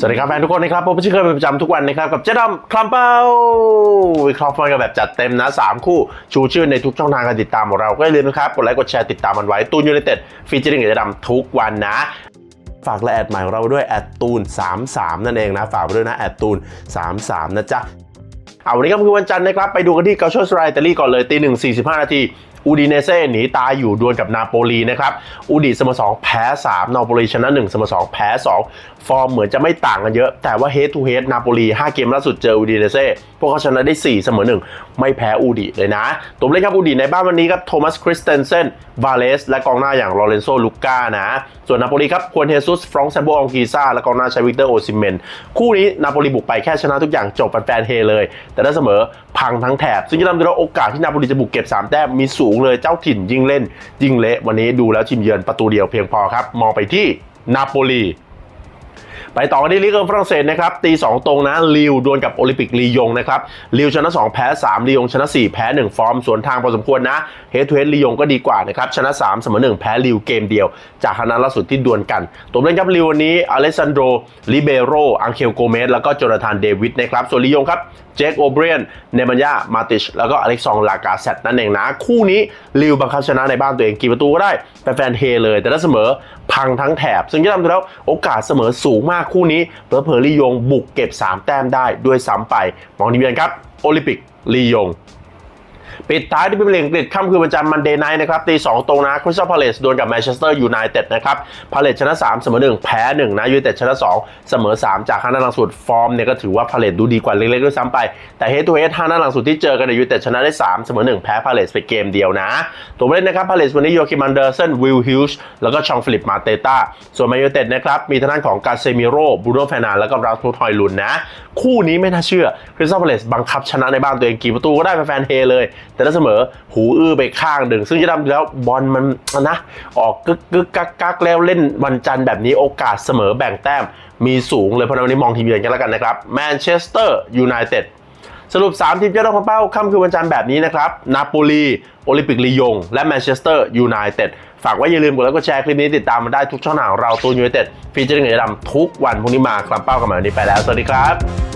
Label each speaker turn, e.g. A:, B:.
A: สวัสดีครับแฟนทุกคนนะครับผมชื่อเคยเป็นประจำทุกวันนะครับกับเจ๊ดำคลัมเป้าวิเคราะห์ฟอลกันแบบจัดเต็มนะ 3 คู่ชูชื่อในทุกช่องทางการติดตามของเราก็อย่าลืมนะครับกดไลค์กดแชร์ติดตามมันไว้ตูนยูไนเต็ดฟีเจอริ่งกับเจ๊ดำทุกวันนะฝากและแอดใหม่ของเราด้วยแอดตูน 33 นั่นเองนะ ฝากไปด้วยนะแอดตูน 33 นะจ๊ะเอาวันนี้ก็คือวันจันทร์นะครับ ไปดูกันที่เกาโชสไรอิตาลีก่อนเลยตีหนึ่งสี่สิบห้านาทีอูดิเนเซ่หนีตายอยู่ดวลกับนาโปลีนะครับ อูดิเสมอสองแพ้3นาโปลีชนะ1เสมอ2แพ้2ฟอร์มเหมือนจะไม่ต่างกันเยอะ แต่ว่าเฮดทูเฮดนาโปลี5เกมล่าสุดเจออูดิเนเซ่พวกเขาชนะได้4เสมอ1ไม่แพ้อูดิเลยนะ ตัวเล่นครับอูดิในบ้านวันนี้ครับโทมัสคริสเตนเซนวาเลสและกองหน้าอย่างลอเรนโซลูก้านะ ส่วนนาโปลีครับควนเฮซุสฟรองก์แซมโบองกีซาและกองหน้าช้วิกเตอร์โอซิเมนคู่นี้นาโปลีบุกไปแค่ชนะทุกอย่างจบแฟนๆเฮเลย แต่ได้เสมอพังทั้งแถบซึ่งจะทำให้เราโอกาสที่นาโปลีจะบุกเก็บ3แต้มมีสูงเลยเจ้าถิ่นยิ่งเล่น ยิ่งเละวันนี้ดูแล้วทีมเยือนประตูเดียวเพียงพอครับ มองไปที่นาโปลีไปต่อกันที่ลีกเอิงฝรั่งเศสนะครับตี 2 ตรงนะลิวดวลกับโอลิมปิกลียงนะครับลิวชนะ 2 แพ้ 3ลียงชนะ 4 แพ้ 1 ฟอร์ม สวนทางพอสมควรนะเฮดทูเฮดลียงก็ดีกว่านะครับชนะ 3 เสมอ 1 แพ้ลิวเกมเดียว จากคณะล่าสุดที่ดวลกัน ตัวเล่นครับลิววันนี้อเลสซานโดลิเบโรอังเคลโกเมสแล้วก็โจนาธานเดวิดนะครับส่วนลียงครับ เจคโอเบรียน เนมันยามาติช แล้วก็อเล็กซองลากาเซตนั่นเองนะ คู่นี้ลิวบังคับชนะในบ้านตัวเองกี่ประตูก็ได้แต่แฟนเฮเลย แต่ถ้าเสมอพังทั้งแถบ ซึ่งจะทำแล้วโอกาสเสมอสูงมากคู่นี้เพอเพอลียงบุกเก็บ 3 แต้มได้ด้วยซ้ำไปมองทีเบียนครับโอลิมปิกลียง ปิดท้ายที่เป็นเลีกอังกฤษค่ำคืนวันจันทร์มันเดย์ไนท์นะครับตีสองตรงนะคริสตัลพาเลสดวลกับแมนเชสเตอร์ยูไนเต็ดนะครับพาเลสชนะ 3 เสมอ 1 แพ้ 1 นะยูไนเต็ดชนะ 2 เสมอ 3 จากห้านัดหลังสุดฟอร์มเนี่ยก็ถือว่าพาเลสดูดีกว่าเล็กๆด้วยซ้ำไป แต่เฮดทูเฮดห้านัดหลังสุดที่เจอกันในยูไนเต็ดชนะได้ 3 เสมอ 1 แพ้พาเลสไปเกมเดียวนะ ตัวผู้เล่นนะครับพาเลสวันนี้โยคิมันเดอร์สันวิลฮิลส์แล้วก็ชองฟิลิปมาเตต้าส่วนแมนยูไนเต็ดนะครับมีทางด้านของกาเซมิโร่บูโนแฟนานแล้วก็ราสมุทฮอยลุนนะคู่นี้ไม่น่าเชื่อคริสตัลพาเลสบังคับชนะในบ้านตัวเองกี่ประตูก็ได้แฟนเฮเลยแต่ถ้าเสมอหูอื้อไปข้างหนึ่งซึ่งจะทำแล้วบอลมันนะออกกึกกึกกักกักแล้วเล่นวันจันทร์แบบนี้โอกาสเสมอแบ่งแต้มมีสูงเลยเพราะนั้นวันนี้มองทีมเยือนกันแล้วกันนะครับแมนเชสเตอร์ยูไนเต็ดสรุป 3 ทีมยอดรองเป้าค่ำคืนวันจันทร์แบบนี้นะครับนาโปลีโอลิมปิกลียง และแมนเชสเตอร์ยูไนเต็ดฝากไว้อย่าลืมกดไลค์กดแชร์คลิปนี้ติดตามมาได้ทุกช่องทางเราตูนยูไนเต็ดฟีเจอร์เงินดำทุกวันพรุ่งนี้มาคลับเป้ากันใหม่วันนี้ไปแล้ว สวัสดีครับ